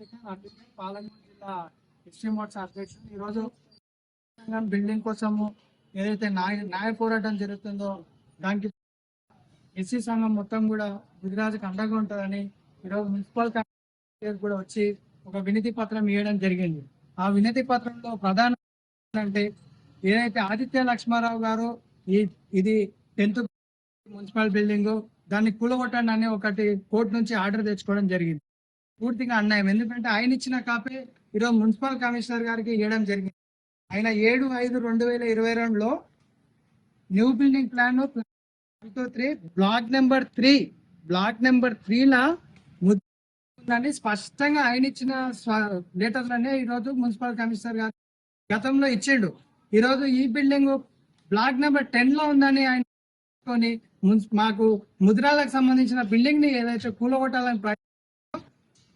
రాజశేఖర్ పాలమూరు జిల్లా ఎస్టీ మోట్స్ అధ్యక్షుడు. ఈరోజు బిల్డింగ్ కోసము ఏదైతే న్యాయ న్యాయ పోరాటం జరుగుతుందో దానికి ఎస్సీ సంఘం మొత్తం కూడా గుజరాత్కి అండగా ఉంటుందని ఈరోజు మున్సిపల్ కమిషనర్ కూడా వచ్చి ఒక వినతి పత్రం ఇవ్వడం జరిగింది. ఆ వినతి పత్రంలో ప్రధాన అంటే ఏదైతే ఆదిత్య లక్ష్మారావు గారు ఈ ఇది టెన్త్ మున్సిపల్ బిల్డింగ్ దాన్ని కూలగొట్టండి అని ఒకటి కోర్టు నుంచి ఆర్డర్ తెచ్చుకోవడం జరిగింది. పూర్తిగా అన్యాయం. ఎందుకంటే ఆయన ఇచ్చిన కాపీ ఈరోజు మున్సిపల్ కమిషనర్ గారికి ఇవ్వడం జరిగింది. ఆయన ఏడు ఐదు రెండు వేల ఇరవై రెండులో new building plan three block number three block number త్రీలా ఉందని స్పష్టంగా ఆయన ఇచ్చిన లెటర్లనే ఈరోజు మున్సిపల్ కమిషనర్ గారు గతంలో ఇచ్చిండు. ఈరోజు ఈ బిల్డింగ్ బ్లాక్ నెంబర్ టెన్లో ఉందని ఆయన మాకు ముద్రాలకు సంబంధించిన బిల్డింగ్ని ఏదైతే కూలగొట్టాలని ప్రయత్నం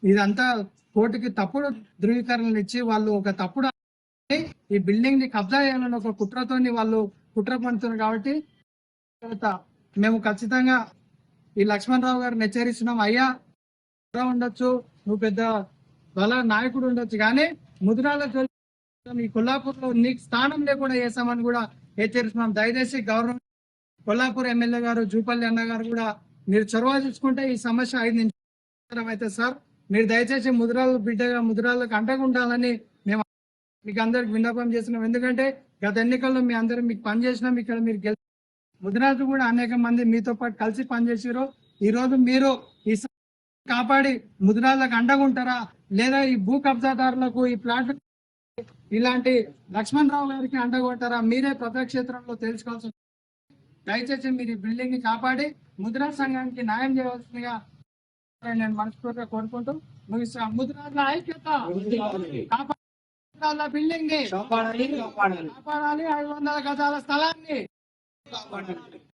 ఇదంతా కోర్టుకి తప్పుడు ధృవీకరణలు ఇచ్చి వాళ్ళు ఒక తప్పుడు ఈ బిల్డింగ్ని కబ్జా చేయాలని ఒక కుట్రతోని వాళ్ళు కుట్ర పడుతున్నారు కాబట్టి మేము ఖచ్చితంగా ఈ లక్ష్మణరావు గారిని హెచ్చరిస్తున్నాం. అయ్యా ఉండొచ్చు నువ్వు పెద్ద బల నాయకుడు ఉండొచ్చు కానీ ముద్రాల ఈ కొల్లాపూర్లో నీకు స్థానం లేకుండా చేస్తామని కూడా హెచ్చరిస్తున్నాం. దయచేసి గవర్నమెంట్ కొల్లాపూర్ ఎమ్మెల్యే గారు జూపల్లి అన్న గారు కూడా మీరు చొరవ చూసుకుంటే ఈ సమస్య ఐదు నిమిషం అయితే సార్. మీరు దయచేసి ముద్రాలు బిడ్డగా ముద్రాలకు అంటకుండాలని ఉండాలని మేము మీకు అందరికి విన్నపం చేస్తున్నాం. ఎందుకంటే గత ఎన్నికల్లో మీ అందరూ మీకు పని చేసినాం. ఇక్కడ మీరు గెలి ముద్రాలు కూడా అనేక మంది మీతో పాటు కలిసి పనిచేసారు ఈ రోజు మీరు ఈ కాపాడి ముద్రాలకు అండగుంటారా లేదా ఈ భూ కబ్జాదారులకు ఈ ప్లాట్ ఇలాంటి లక్ష్మణ్ రావు గారికి అండగొంటారా మీరే ప్రజాక్షేత్రంలో తెలుసుకోవాల్సి దయచేసి మీరు ఈ బిల్డింగ్ని కాపాడి ముద్రా సంఘానికి న్యాయం చేయవలసిందిగా నేను మనస్ఫూర్తిగా కోరుకుంటూ ముగిస్తా. ముద్రాల ఐక్యత. కాపాడాలి బిల్డింగ్ని? కాపాడాలి ఐదు వందల గజాల స్థలాన్ని.